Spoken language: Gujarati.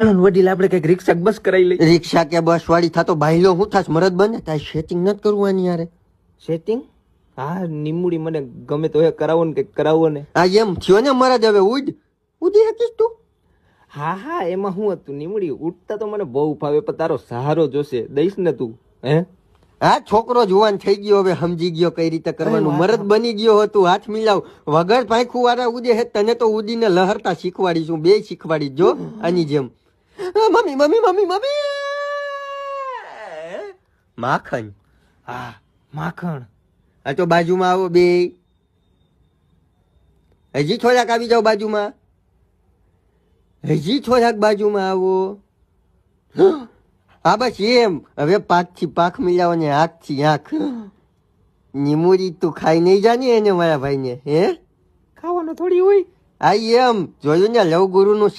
વડીલ આપણે કંઈક રિક્ષા બસ કરાવી લઈ રિક્ષા કે બસ વાળી થતો ભાઈલો હું થાસ મરદ બને? તાર સેટિંગ નથી કરવાની યારે સેટિંગ હા નિમુડી મને ગમે તો એ કરાવો ને કંઈક કરાવો ને. આ એમ થયો ને મરદ હવે ઉડ. ઉડી શકીશ તું? હા હા એમાં હું હતું? નિમુડી ઉઠતા તો મને બહુ ફાવે પણ તારો સહારો જોશે. દઈશ ને તું હે? હા છોકરો જુવાન થઈ ગયો હવે સમજી ગયો કઈ રીતે કરવાનું. મરદ બની ગયો હતું હાથ મિલાવ. વગર પાંખું વાળા ઉદે હે તને તો ઉદીને લહરતા શીખવાડીશું બે શીખવાડી જો આની જેમ. Mummy mummy mummy mummy. માખણ. હા માખણ. આ તો બાજુમાં આવો બે. હજી થોડાક આવી જાઓ બાજુમાં. હજી થોડાક બાજુમાં આવો. હા બસ એમ. હવે પાકથી પાક મિલાવો ને આંખથી આંખ. નિમુરી તું ખાઈ નહીં જાની એને મારા ભાઈને હે? ખાવાનો થોડી હોય. આ એમ. જોયું ને લવ ગુરુનું